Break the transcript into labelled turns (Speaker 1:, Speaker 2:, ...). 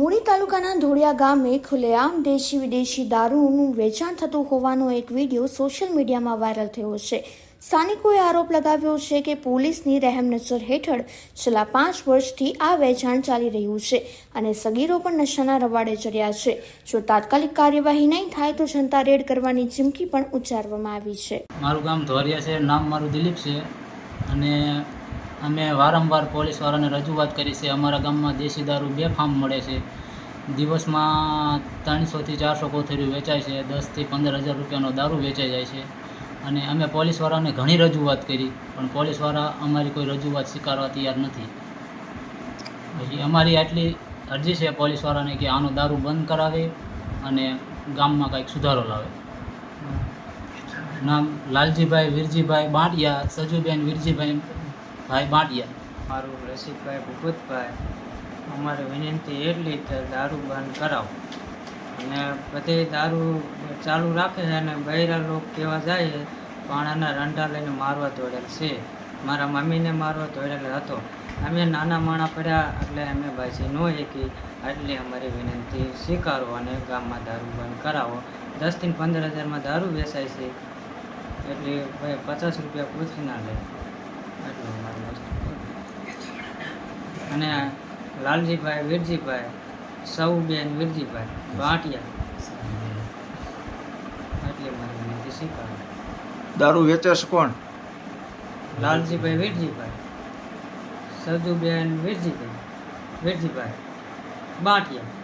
Speaker 1: મૂળી તાલુકાના ધોળિયા ગામે ખુલ્લેઆમ દેશી વિદેશી દારૂનું વેચાણ થતું હોવાનો એક વીડિયો સોશિયલ મીડિયામાં વાયરલ થયો છે. સ્થાનિકોએ આરોપ લગાવ્યો છે કે પોલીસની રહેમ નજર હેઠળ છેલ્લા પાંચ વર્ષથી આ વેચાણ ચાલી રહ્યું છે અને સગીરો પણ નશાના રવાડે ચડ્યા છે. જો તાત્કાલિક કાર્યવાહી નહીં થાય તો જનતા રેડ કરવાની ચીમકી પણ ઉચ્ચારવામાં આવી છે.
Speaker 2: મારું ગામ ધોરિયા છે, નામ મારું દિલીપ છે અને અમે વારંવાર પોલીસવાળાને રજૂઆત કરી છે, અમારા ગામમાં દેશી દારૂ બે ફાર્મ મળે છે. દિવસમાં ત્રણસોથી ચારસો કોથળીઓ વેચાય છે, દસથી પંદર હજાર રૂપિયાનો દારૂ વેચાઈ જાય છે. અને અમે પોલીસવાળાને ઘણી રજૂઆત કરી, પણ પોલીસવાળા અમારી કોઈ રજૂઆત સ્વીકારવા તૈયાર નથી. પછી અમારી આટલી અરજી છે પોલીસવાળાને કે આનો દારૂ બંધ કરાવે અને ગામમાં કંઈક સુધારો લાવે. નામ લાલજીભાઈ વીરજીભાઈ બાંટિયા, સજુબેન વીરજીભાઈ ભાઈ બાંટિયા.
Speaker 3: મારું રસિકભાઈ ભૂપતભાઈ, અમારે વિનંતી એટલી કે દારૂ બંધ કરાવો. અને બધે દારૂ ચાલુ રાખે અને બૈરા લોકો કેવા જાય પણ પાણાના રંડા લઈને મારવા દોડેલ છે. મારા મમ્મીને મારવા દોડેલ હતો. અમે નાના માણા પડ્યા, એટલે અમે ભાઈ ન એકી એટલે અમારી વિનંતી સ્વીકારો અને ગામમાં દારૂ બંધ કરાવો. દસથી પંદર હજારમાં દારૂ વેચાય છે. એટલે ભાઈ પચાસ રૂપિયા પૂછી ના લે. એટલું અમારી વસ્તુ અને લાલજીભાઈ વીરજીભાઈ સૌબેન વીરજીભાઈ ભાટિયા. એટલી મારી વિનંતી સ્વીકારો
Speaker 4: દારૂ વેચે છે કોણ?
Speaker 3: લાલજીભાઈ વીરજીભાઈ સજુબેન વીરજીભાઈ વીરજીભાઈ બાટિયા